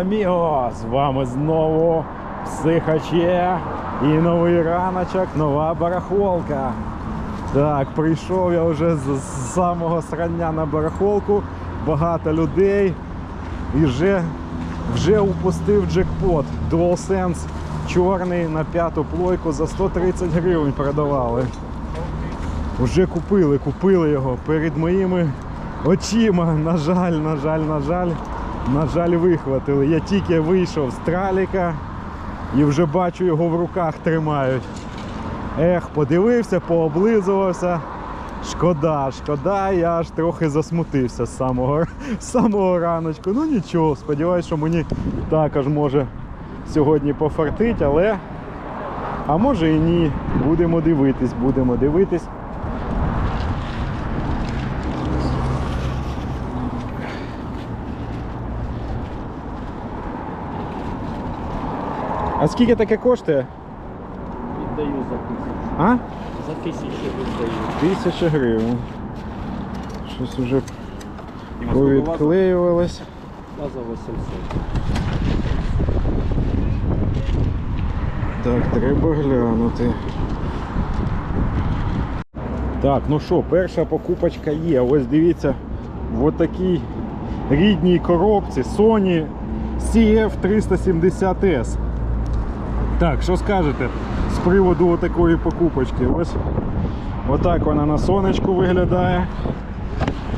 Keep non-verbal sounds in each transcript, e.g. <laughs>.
Hello! З вами знову Психаче і новий раночок, нова барахолка. Так, прийшов я вже з самого срання на барахолку, багато людей і вже, вже упустив джекпот. DualSense чорний на п'яту плойку за 130 гривень продавали. Вже купили, купили його перед моїми очима. На жаль, на жаль, на жаль, на жаль, вихватили. Я тільки вийшов з траліка і вже бачу його в руках тримають. Ех, подивився, пооблизувався. Шкода, шкода, я аж трохи засмутився з самого, самого раночку. Ну нічого, сподіваюсь, що мені також може сьогодні пофартить, але. А може і ні. Будемо дивитись, будемо дивитись. А скільки таке коштує? Віддаю за тисячу. А? За тисячу віддаю. Тисяча гривень. Щось уже повідклеювалось. А за 800. Так, треба глянути. Так, ну що, перша покупочка є. Ось дивіться, в такій рідній коробці Sony CF370S. Так, що скажете з приводу такої покупочки? Ось отак вона на сонечку виглядає.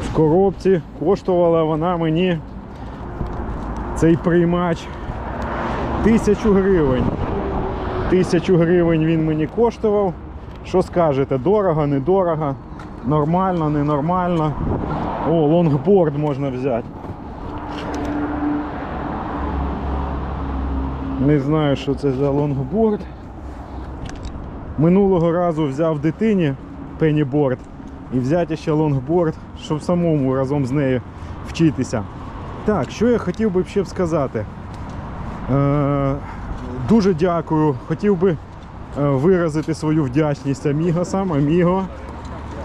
В коробці коштувала вона мені цей приймач тисячу гривень. Тисячу гривень він мені коштував. Що скажете? Дорого, недорого, нормально, ненормально. О, лонгборд можна взяти. Не знаю, що це за лонгборд. Минулого разу взяв дитині пеніборд і взяти ще лонгборд, щоб самому разом з нею вчитися. Так, що я хотів би ще б сказати. Е, дуже дякую. Хотів би е, виразити свою вдячність Амігосам. Аміго.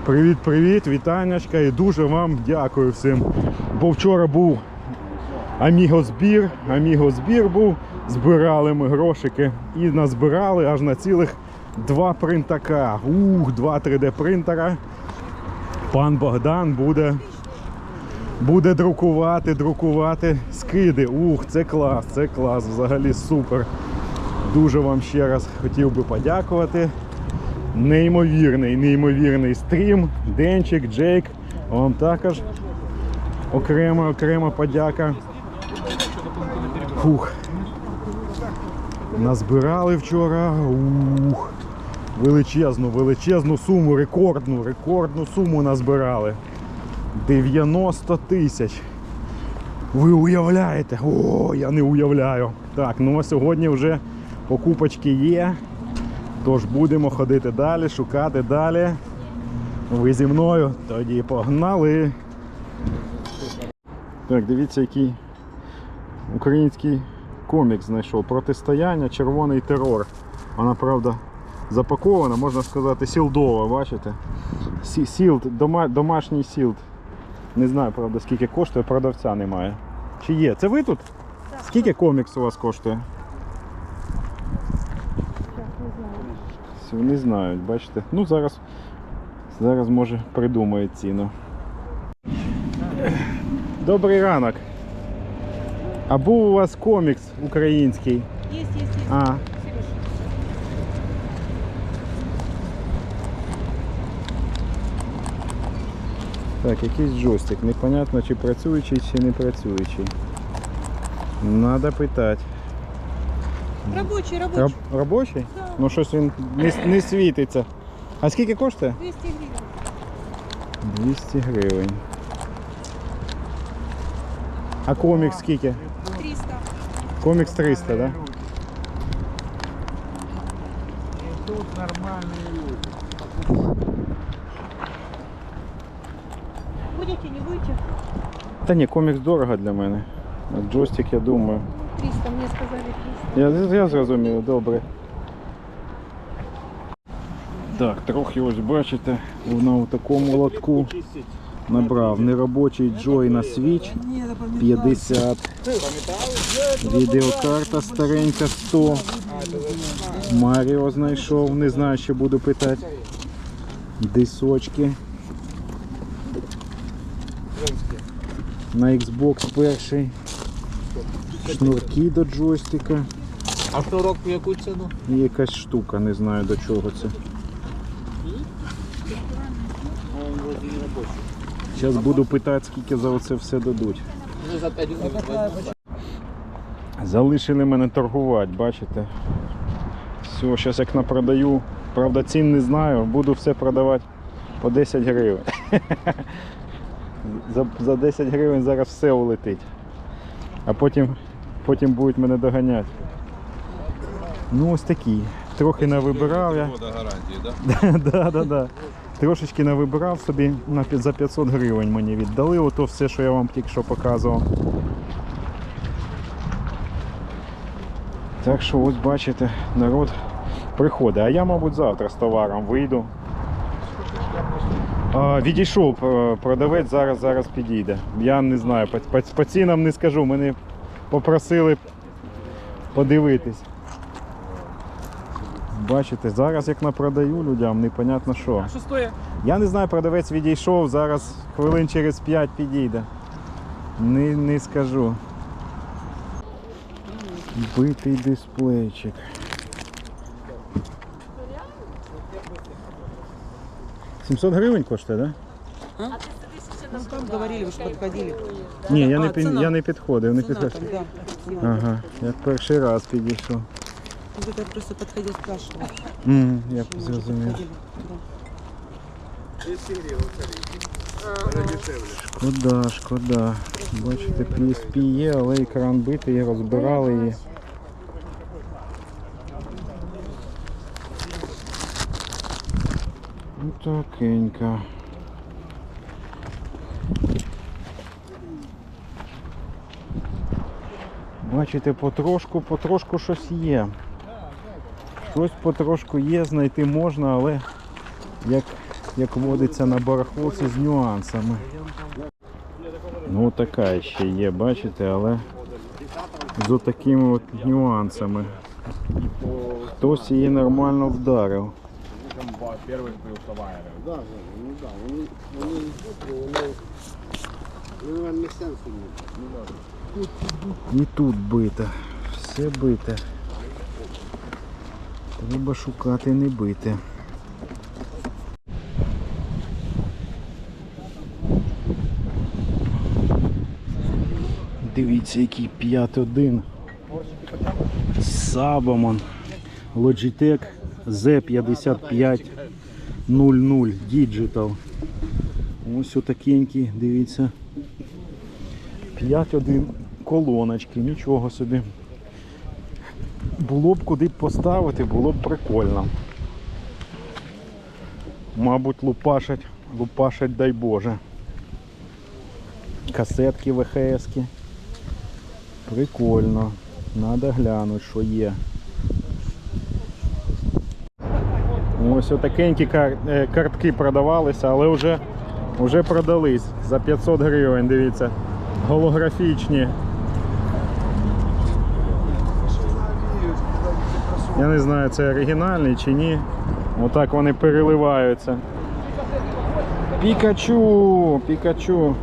Привіт-привіт, вітаннячка і дуже вам дякую всім. Бо вчора був Аміго збір, Аміго збір був, збирали ми грошики і назбирали аж на цілих два принтака. Ух, два 3D принтера. Пан Богдан буде буде друкувати, друкувати скиди. Ух, це клас, це клас, взагалі супер. Дуже вам ще раз хотів би подякувати. Неймовірний, неймовірний стрім. Денчик, Джейк. Вам також окрема, окрема подяка. Фух. Назбирали вчора. Ух. Величезну, величезну суму, рекордну, рекордну суму назбирали. 90 тисяч. Ви уявляєте? О, я не уявляю. Так, ну а сьогодні вже покупочки є. Тож будемо ходити далі, шукати далі. Ви зі мною тоді погнали. Так, дивіться, який український комік знайшов. Протистояння, червоний терор. Вона, правда, запакована, можна сказати, сілдова, бачите? Сілд, дома, домашній сілд. Не знаю, правда, скільки коштує, продавця немає. Чи є? Це ви тут? Скільки комікс у вас коштує? Не знають, бачите. Ну зараз, зараз може придумає ціну. Добрий ранок. А був у вас комікс український? Есть, есть, есть. А, Сереж. так, якийсь джойстик. Непонятно, чи працюючий, чи не працюючий. Надо питати. Рабочий, рабочий. Раб, робочий? Да. Ну щось він не, с- не світиться. А скільки коштує? 200 гривен. 200 гривень. А комікс скільки? 300. Комікс 300, так? Да? Будете, не будете? Та ні, комікс дорого для мене. А джойстик, я думаю. 300, мне сказали 300. Я, я зрозумів, добре. Так, трохи ось бачите, вона у такому лотку. Набрав неробочий Joy на Switch 50. Відеокарта старенька 100. Маріо знайшов, не знаю, що буду питати. Дисочки. На Xbox перший. Шнурки до джойстика. А шнурок в яку ціну? І якась штука, не знаю до чого це. Зараз буду питати, скільки за оце все дадуть. За 5 гривень. Залишили мене торгувати, бачите? Все, зараз як напродаю. Правда, цін не знаю, буду все продавати по 10 гривень. <laughs> За, за 10 гривень зараз все улетить. А потім, потім будуть мене доганяти. Ну ось такі. Трохи навибирав я. Гарантії, <laughs> да? да, да, да. Трошечки навибирав собі на за 500 гривень мені віддали. Ото все, що я вам тільки що показував. Так що ось бачите, народ приходить. А я, мабуть, завтра з товаром вийду. А, відійшов е, продавець, зараз зараз підійде. Я не знаю, по, по, по цінам не скажу. Мене попросили подивитись. Бачите, зараз як напродаю людям, непонятно що. Що стоїть? Я не знаю, продавець відійшов, зараз хвилин через 5 підійде. Не, не скажу. Битий дисплейчик. «700 гривень коштує, так? Ну, там говорили, подходили. Да? Ні, я не, А, я не підходив, не підходив. Ага, я перший раз підійшов. Это просто подходил, спрашивал. М, я зрозумів. Шкода, шкода. Бачите, PSP є, але екран битий, розбирали її. Ну такенька. Бачите, потрошку, потрошку щось є. Щось потрошку є, знайти можна, але як, як водиться на барахолці з нюансами. Ну така ще є, бачите, але з отакими от нюансами. Хтось її нормально вдарив. І тут бите. Все бите. Треба шукати не бите. Дивіться, який 5.1. Сабамон. Logitech Z5500 Digital. Ось отакенький, дивіться. 5.1 колоночки, нічого собі. Було б куди поставити, було б прикольно. Мабуть, лупашать, лупашать, дай Боже. Касетки ВХС-ки. Прикольно. Надо глянути, що є. Ось отакенькі е, картки продавалися, але вже, вже продались за 500 гривень, дивіться. Голографічні. Я не знаю, це оригінальний чи ні. Отак вони переливаються. Пікачу! Пікачу!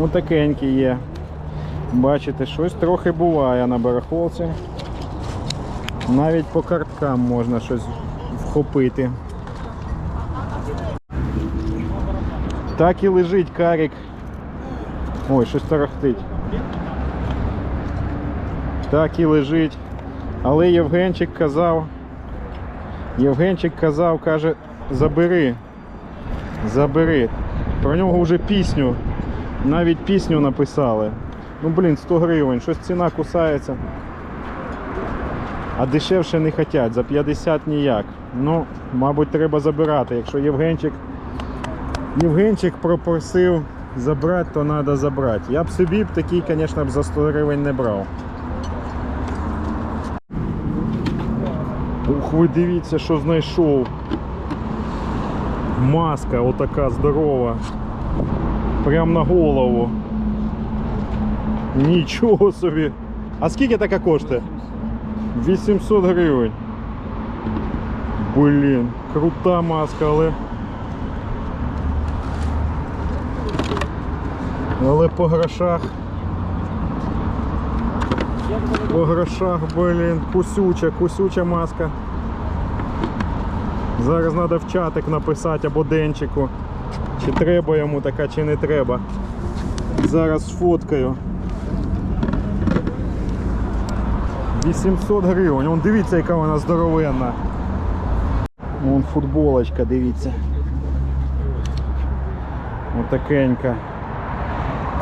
Отакенькі є. Бачите, щось трохи буває на барахолці. Навіть по карткам можна щось вхопити. Так і лежить карік. Ой, щось тарахтить. Так і лежить. Але Євгенчик казав. Євгенчик казав, каже, забери. Забери. Про нього вже пісню. Навіть пісню написали. Ну блін, 100 гривень, щось ціна кусається. А дешевше не хотять, за 50 ніяк. Ну, мабуть, треба забирати. Якщо Євгенчик, Євгенчик попросив забрати, то треба забрати. Я б собі б такий, звісно, за 100 гривень не брав. Ух, ви дивіться, що знайшов. Маска отака здорова. Прям на голову. Нічого собі. А скільки така коштує? 800 гривень. Блін, крута маска, але. Але по грошах. По грошах, блін, кусюча, кусюча маска. Зараз треба в чатик написати або денчику. Чи треба йому така, чи не треба. Зараз сфоткаю. 800 гривень. Вон дивіться, яка вона здоровенна. Вон футболочка, дивіться. Отакенька.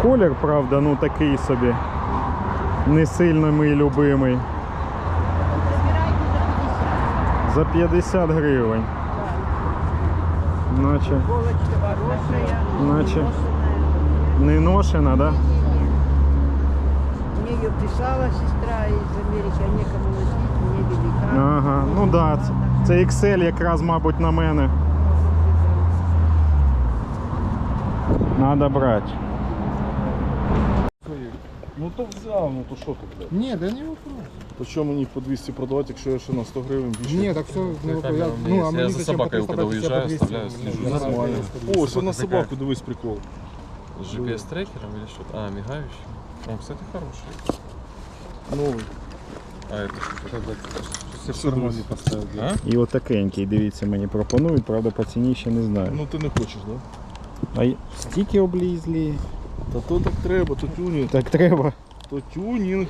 Колір, правда, ну такий собі. Не сильно мій любимий. За 50 гривень. Наче. Наче. Не ношена, да? Мне ее писала сестра из Америки, а некому носить, мне велика. Ага, ну да. Це, XL якраз, мабуть, на мене. Надо брати. Ну то взяв, ну то що ти, блядь? Ні, да не вопрос. То що мені по 200 продавати, якщо я ще на 100 гривень більше? Ні, так все не вопрос. Я, ну, а Я мені за зачем собакой, по 300 когда брать, я по уезжаю, 200 оставляю, возьму. слежу Нормально. О, все на собаку, дивись прикол. С GPS-трекером или что-то? А, мигающий. Он, кстати, хороший. Новий. А это что? Все нормально поставив. А? І отакенький, дивіться, мені пропонують, правда, по ціні ще не знаю. Ну ти не хочеш, да? А й- стільки облізлі. Та то так треба, то тюнінг, Так треба. то тюнінг.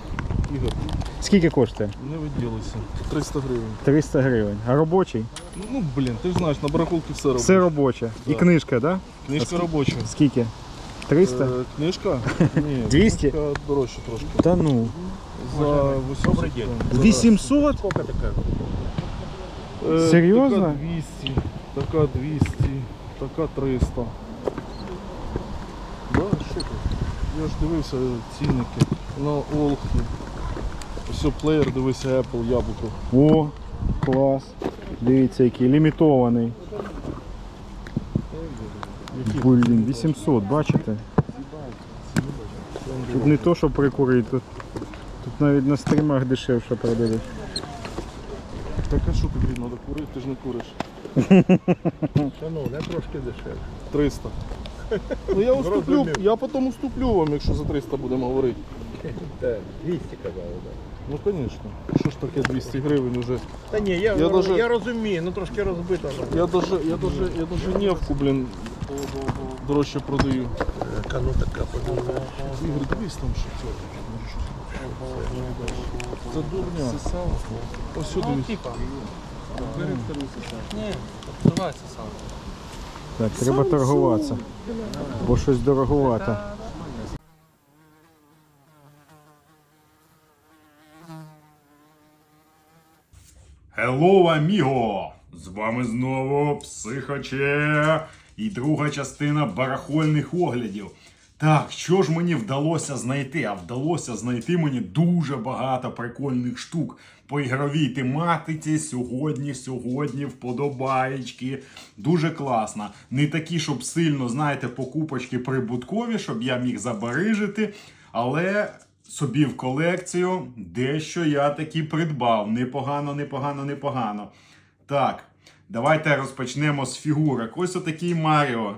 Ігор, Скільки коштує? не виділися. 300 гривень. 300 гривень. А робочий? Ну, Ну, блін, ти ж знаєш, на барахолці все робить. Все робоче. І Да. книжка, да? Книжка робоча. Скільки? 300? Е, книжка? <laughs> Ні, 200? книжка дорожче трошки. Та ну. За 800. За 800? Е, Серйозно? Така 200, така 200, така 300. Да, що ти? Я ж дивився цінники на Олхі. Все, плеєр, дивися Apple, яблуко. О, клас. Дивіться, який лімітований. Блін, 800, бачите? Тут не то, що прикурити, тут, тут навіть на стрімах дешевше продають. Так а що тобі треба курити? Ти ж не куриш. <laughs> Шановне, трошки дешевше. 300. Ну я уступлю, я потім уступлю вам, якщо за 300 будемо говорити. <laughs> Так, 200 казали, так. Ну звісно. Що ж таке 200 гривень уже? Та ні, я, Я я, даже- розумію, ну трошки розбито. Я даже, я даже, я даже нефку, блін, дорожче продаю. Яка ну така подумала. Ігор, дивись там що це. Це дурня. Ось сюди. дивись. Не, открывается сам. Так, треба торгуватися. Бо щось дороговато. Hello, amigo! З вами знову Психоче і друга частина барахольних оглядів. Так, що ж мені вдалося знайти? А вдалося знайти мені дуже багато прикольних штук по ігровій тематиці. Сьогодні, сьогодні, вподобаєчки. Дуже класно. Не такі, щоб сильно, знаєте, покупочки прибуткові, щоб я міг забарижити. Але собі в колекцію дещо я таки придбав. Непогано, непогано, непогано. Так, давайте розпочнемо з фігурок. Ось отакий Маріо.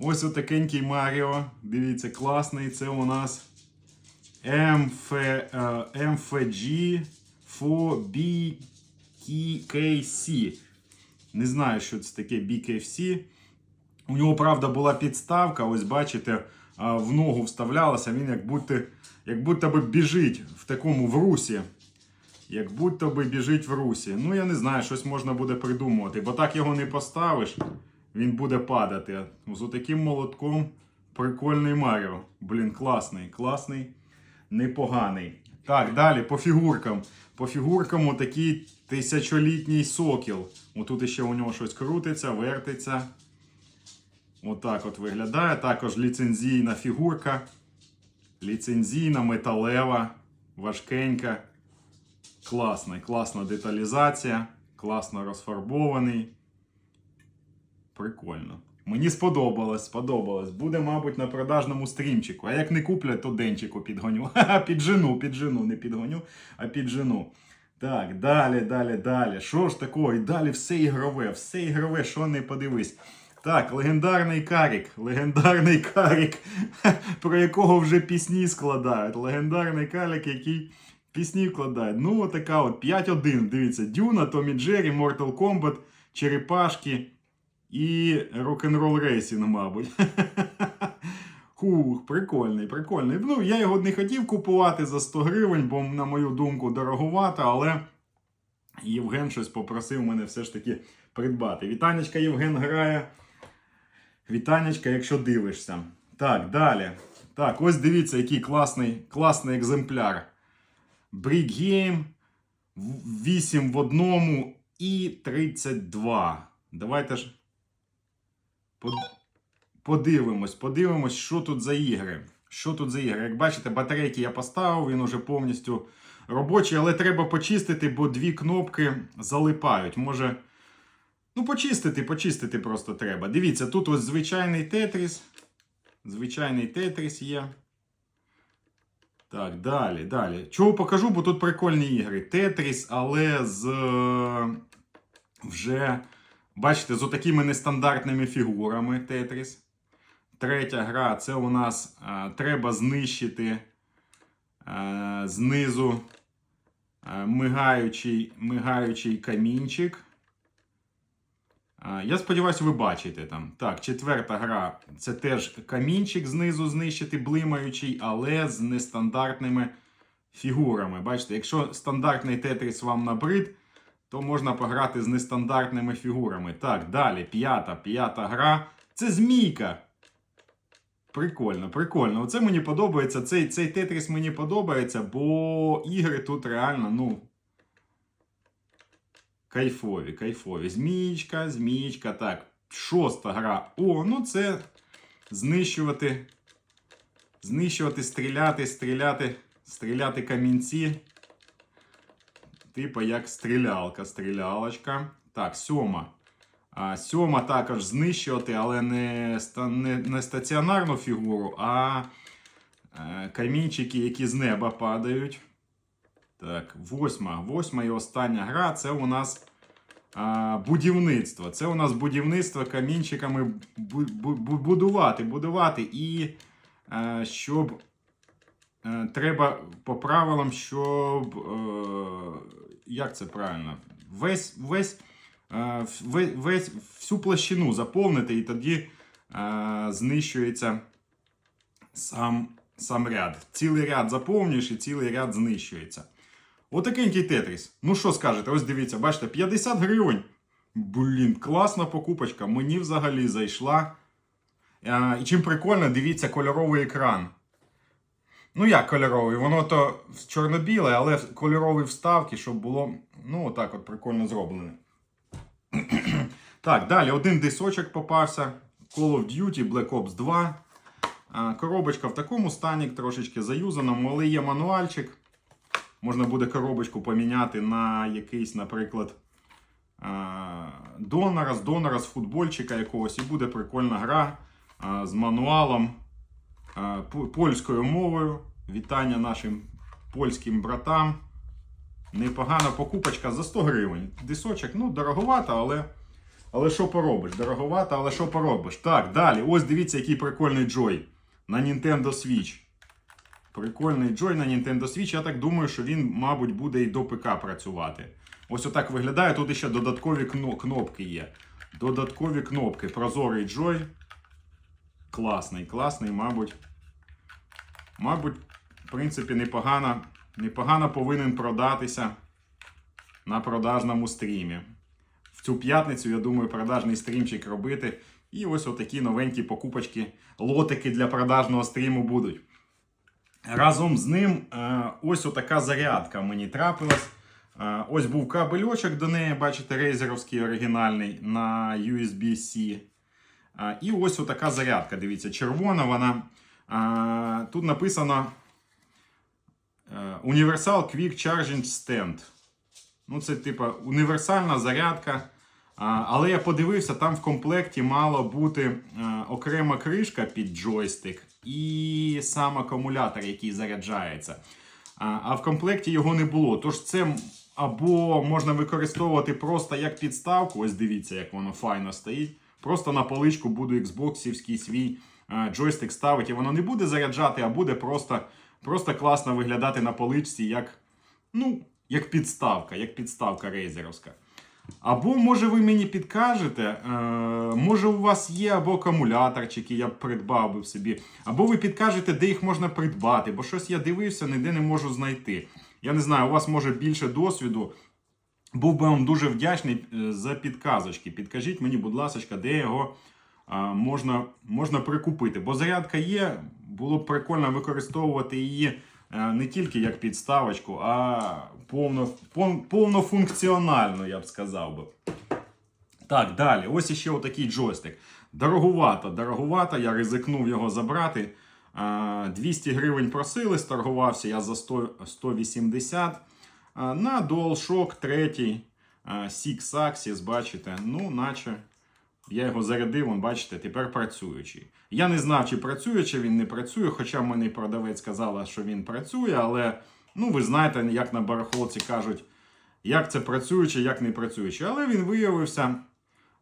Ось отакенький Маріо. Дивіться, класний. Це у нас MF, е, MFG 4BKC. Не знаю, що це таке BKFC. У нього, правда, була підставка, ось бачите, в ногу вставлялася, він як будто, як будто би біжить в такому в русі. Як будто би біжить в русі. Ну, я не знаю, щось можна буде придумувати, бо так його не поставиш, він буде падати. З отаким молотком прикольний Маріо. Блін, класний, класний, непоганий. Так, далі по фігуркам. По фігуркам отакий тисячолітній сокіл. Отут ще у нього щось крутиться, вертиться. Отак от виглядає. Також ліцензійна фігурка. Ліцензійна, металева, важкенька. Класна, класна деталізація. Класно розфарбований. Прикольно. Мені сподобалось, сподобалось. Буде, мабуть, на продажному стрімчику. А як не куплять, то денчику підгоню. <laughs> Ха-ха, під жену, під жену, не підгоню, а під жену. Так, далі, далі, далі. Що ж такого? І далі все ігрове, все ігрове, що не подивись. Так, легендарний Карік, легендарний Карік, про якого вже пісні складають. Легендарний Карік, який пісні вкладає. Ну, отака от 5-1. Дивіться, Дюна, Томі Джері, Mortal Kombat, Черепашки і Rock'n'Roll Racing, мабуть. <laughs> Хух, прикольний, прикольний. Ну, я його не хотів купувати за 100 гривень, бо, на мою думку, дороговато, але Євген щось попросив мене все ж таки придбати. Вітанечка Євген грає. Вітанечка, якщо дивишся. Так, далі. Так, ось дивіться, який класний, класний екземпляр. Brick Game 8 в одному і 32. Давайте ж подивимось, подивимось, що тут за ігри. Що тут за ігри? Як бачите, батарейки я поставив, він уже повністю робочий, але треба почистити, бо дві кнопки залипають. Може. Ну, почистити, почистити просто треба. Дивіться, тут ось звичайний тетріс. Звичайний тетріс є. Так, далі, далі. Чого покажу, бо тут прикольні ігри. Тетріс, але з е, вже, бачите, з отакими нестандартними фігурами Тетріс. Третя гра це у нас е, треба знищити е, знизу е, мигаючий, мигаючий камінчик. А, Я сподіваюся, ви бачите там. Так, четверта гра це теж камінчик знизу знищити, блимаючий, але з нестандартними фігурами. Бачите, якщо стандартний тетріс вам набрид, то можна пограти з нестандартними фігурами. Так, далі, п'ята, п'ята гра. Це змійка. Прикольно, прикольно. Оце мені подобається. Цей, цей тетріс мені подобається, бо ігри тут реально, ну. Кайфові, кайфові. Змієчка, змієчка. Так, шоста гра. О, ну це знищувати. Знищувати, стріляти, стріляти, стріляти камінці. Типа як стрілялка, стрілялочка. Так, сьома. А, сьома також знищувати, але не, не, не стаціонарну фігуру, а е, камінчики, які з неба падають. Так, восьма. Восьма і остання гра це у нас а, будівництво. Це у нас будівництво камінчиками бу- бу- бу- будувати. будувати. І е, щоб треба по правилам, щоб. Е, як це правильно? Весь, весь, е, весь, всю площину заповнити, і тоді е, знищується сам, сам ряд. Цілий ряд заповнюєш і цілий ряд знищується. Отакенький тетріс. Ну що скажете, ось дивіться, бачите, 50 гривень. Блін, класна покупочка. Мені взагалі зайшла. І чим прикольно, дивіться, кольоровий екран. Ну, як кольоровий? Воно то чорно-біле, але кольорові вставки, щоб було. Ну, отак от прикольно зроблене. <clears throat> так, далі один дисочок попався. Call of Duty Black Ops 2. Коробочка в такому стані, трошечки заюзаному, але є мануальчик. Можна буде коробочку поміняти на якийсь, наприклад, донора, з донора, з футбольчика якогось, і буде прикольна гра з мануалом польською мовою. Вітання нашим польським братам. Непогана покупочка за 100 гривень. Дисочок, ну, дороговато, але. Але що поробиш? Дороговато, але що поробиш? Так, далі. Ось дивіться, який прикольний Joy на Nintendo Switch. Прикольний Joy на Nintendo Switch. Я так думаю, що він, мабуть, буде і до ПК працювати. Ось отак виглядає. Тут ще додаткові кнопки є. Додаткові кнопки. Прозорий Joy. Класний, класний, мабуть. Мабуть, в принципі, непогано, непогано повинен продатися на продажному стрімі. В цю п'ятницю, я думаю, продажний стрімчик робити. І ось отакі новенькі покупочки, лотики для продажного стріму будуть. Разом з ним е, ось отака зарядка мені трапилась. Е, Ось був кабельочок до неї, бачите, рейзеровський оригінальний на USB-C. Е, І ось отака зарядка. Дивіться, червона вона. Е, Тут написано е, Universal Quick Charging Stand. Ну, це типа універсальна зарядка. Але я подивився, там в комплекті мала бути е, окрема кришка під джойстик і сам акумулятор, який заряджається. А в комплекті його не було. Тож це або можна використовувати просто як підставку. Ось дивіться, як воно файно стоїть. Просто на поличку буду Xboxівський свій е, джойстик ставити. І воно не буде заряджати, а буде просто, просто класно виглядати на поличці, як, ну, як підставка, як підставка рейзеровська. Або, може, ви мені підкажете, е, може, у вас є або акумуляторчики, я б придбав би собі, або ви підкажете, де їх можна придбати, бо щось я дивився, ніде не можу знайти. Я не знаю, у вас може більше досвіду. Був би вам дуже вдячний е, за підказочки. Підкажіть мені, будь ласка, де його можна, можна прикупити. Бо зарядка є, було б прикольно використовувати її е, не тільки як підставочку, а повно, пов- повнофункціонально, я б сказав би. Так, далі. Ось іще отакий джойстик. Дороговато, дороговато, я ризикнув його забрати. 200 гривень просили, сторгувався я за 100, 180. А, На DualShock 3 а, Six Axis, бачите, ну, наче я його зарядив, вон, бачите, тепер працюючий. Я не знав, чи працює, чи він не працює, хоча мені продавець сказала, що він працює, але ну, ви знаєте, як на барахолці кажуть, як це працююче, як не працююче. Але він виявився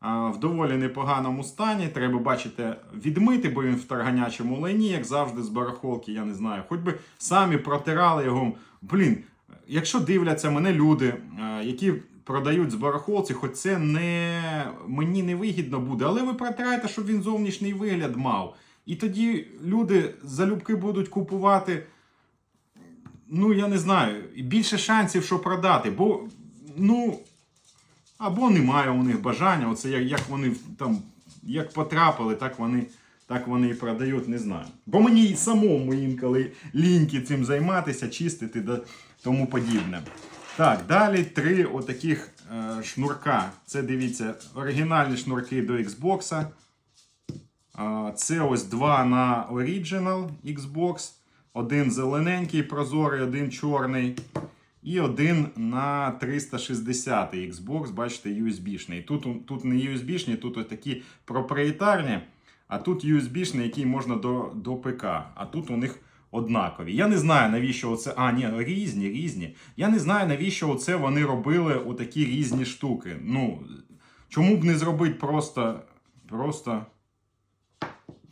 а, в доволі непоганому стані. Треба бачите, відмити, бо він в тарганячому лайні, як завжди, з барахолки, я не знаю. Хоч би самі протирали його. Блін, якщо дивляться мене люди, які продають з барахолці, хоч це не мені не вигідно буде, але ви протираєте, щоб він зовнішній вигляд мав. І тоді люди залюбки будуть купувати ну я не знаю, більше шансів, що продати, бо ну або немає у них бажання. Оце як, як вони там як потрапили, так вони. Так вони і продають, не знаю. Бо мені і самому інколи ліньки цим займатися, чистити та тому подібне. Так, далі три отаких е, шнурка. Це дивіться, оригінальні шнурки до Xbox. А, Це ось два на Original Xbox. Один зелененький, прозорий, один чорний. І один на 360 Xbox, бачите, USB-шний. Тут, тут не USB-шні, тут ось такі проприєтарні, а тут USB-шний, який можна до, до ПК. А тут у них однакові. Я не знаю, навіщо оце. А, ні, різні, різні. Я не знаю, навіщо оце вони робили отакі різні штуки. Ну, чому б не зробити просто. просто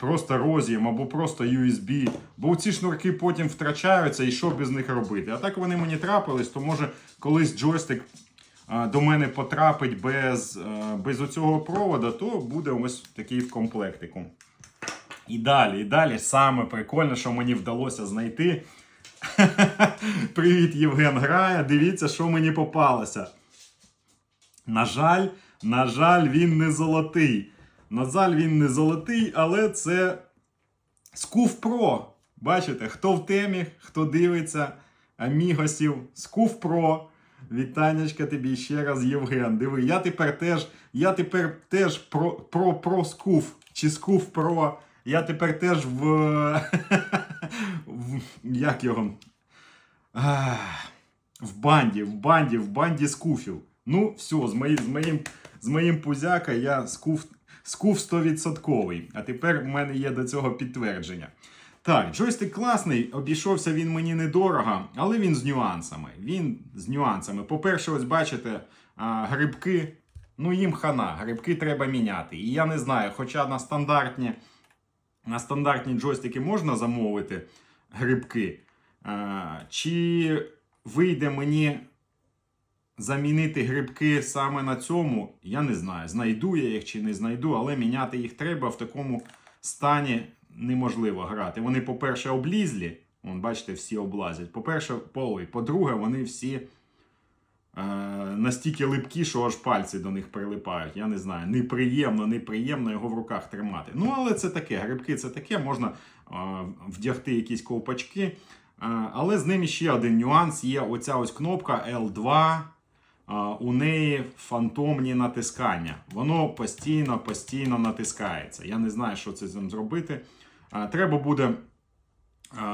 просто роз'єм або просто USB. Бо ці шнурки потім втрачаються і що без них робити. А так вони мені трапились, то може колись джойстик а, до мене потрапить без, а, без оцього провода, то буде ось такий в комплектику. І далі, і далі саме прикольне, що мені вдалося знайти. <laughs> Привіт, Євген Грає. Дивіться, що мені попалося. На жаль, на жаль, він не золотий. На жаль, він не золотий, але це Скуф Про. Бачите, хто в темі, хто дивиться, амігосів, Скуф Про. Вітанечка тобі ще раз, Євген. Диви, я тепер теж, я тепер теж про, про, про скуф чи скуф про. Я тепер теж в. <laughs> як його? В банді, в банді, в банді скуфів. Ну, все, з моїм, з моїм, пузяка я скуф, скуф 100%. А тепер в мене є до цього підтвердження. Так, джойстик класний, обійшовся він мені недорого, але він з нюансами. Він з нюансами. По-перше, ось бачите, грибки. Ну, їм хана, грибки треба міняти. І я не знаю, хоча на стандартні, на стандартні джойстики можна замовити грибки, а, чи вийде мені замінити грибки саме на цьому, я не знаю, знайду я їх чи не знайду, але міняти їх треба в такому стані неможливо грати. Вони, по-перше, облізлі. Вон, бачите, всі облазять. По-перше, полий. По-друге, вони всі е, настільки липкі, що аж пальці до них прилипають. Я не знаю. Неприємно, неприємно його в руках тримати. Ну, але це таке. Грибки це таке, можна е, вдягти якісь ковпачки. Е, але з ними ще один нюанс є: оця ось кнопка L2. У неї фантомні натискання. Воно постійно, постійно натискається. Я не знаю, що це з ним зробити. Треба буде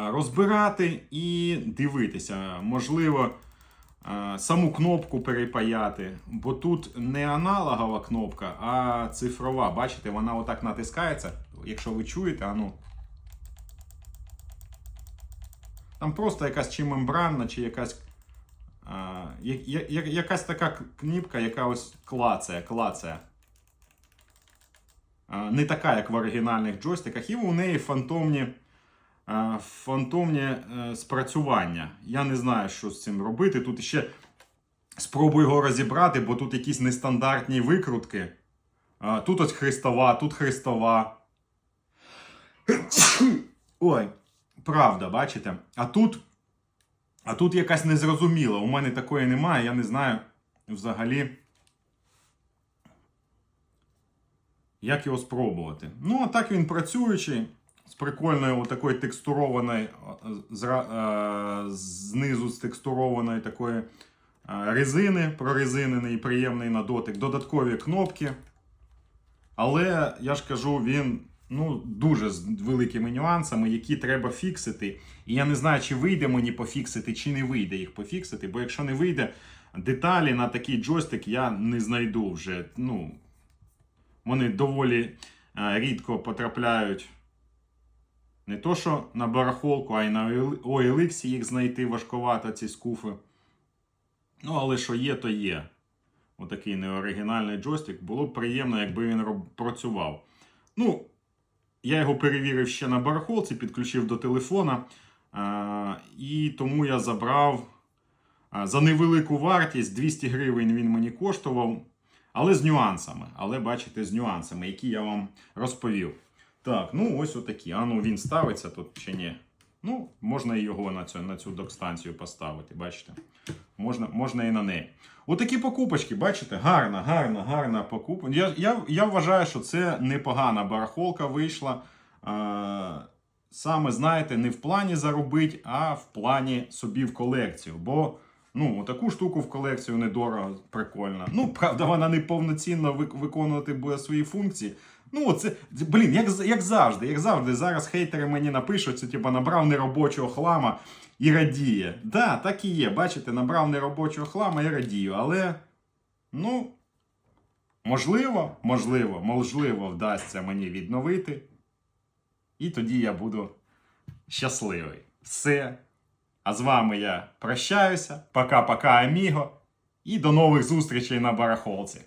розбирати і дивитися. Можливо, е, саму кнопку перепаяти, бо тут не аналогова кнопка, а цифрова. Бачите, вона отак натискається. Якщо ви чуєте, а ну. Там просто якась чи мембранна, чи якась. А, я, я, я- якась така кніпка, яка ось клацає, клацає. А, не така, як в оригінальних джойстиках, і у неї фантомні, а, фантомні е, спрацювання. Я не знаю, що з цим робити. Тут ще спробую його розібрати, бо тут якісь нестандартні викрутки. Тут ось хрестова, тут хрестова. Ой, правда, бачите? А тут. А тут якась незрозуміла. У мене такої немає, я не знаю взагалі. Як його спробувати? Ну, а так він працюючий, прикольною такою текстурованою, а, знизу з текстурованої такої а, резини, прорезинений, приємний на дотик, додаткові кнопки. Але я ж кажу, він ну, дуже з великими нюансами, які треба фіксити. І я не знаю, чи вийде мені пофіксити, чи не вийде їх пофіксити. Бо якщо не вийде, деталі на такий джойстик я не знайду вже. Ну, вони доволі е, рідко потрапляють. Не то, що на барахолку, а й на OLX їх знайти важкувато, ці скуфи. Ну, але що є, то є. Отакий неоригінальний джойстик. Було б приємно, якби він працював. Ну, я його перевірив ще на барахолці, підключив до телефона. А, і тому я забрав а, за невелику вартість 200 гривень він мені коштував. Але з нюансами. Але бачите, з нюансами, які я вам розповів. Так, ну ось отакі. А ну він ставиться тут чи ні? Ну, можна і його на цю, на цю док-станцію поставити, бачите? Можна, можна і на неї. Отакі покупочки, бачите, гарна, гарна, гарна покупка. Я, я, я вважаю, що це непогана барахолка вийшла. А, саме, знаєте, не в плані заробити, а в плані собі в колекцію. Бо ну, таку штуку в колекцію недорого, прикольно. Ну, правда, вона не повноцінно виконувати буде свої функції. Ну, це, блін, як, як завжди, як завжди, зараз хейтери мені напишуть, типу набрав неробочого хлама і радіє. Да, так і є. Бачите, набрав неробочого хлама і радію. Але, ну, можливо, можливо, можливо, вдасться мені відновити. І тоді я буду щасливий. Все. А з вами я прощаюся. Пока-пока, аміго. І до нових зустрічей на барахолці.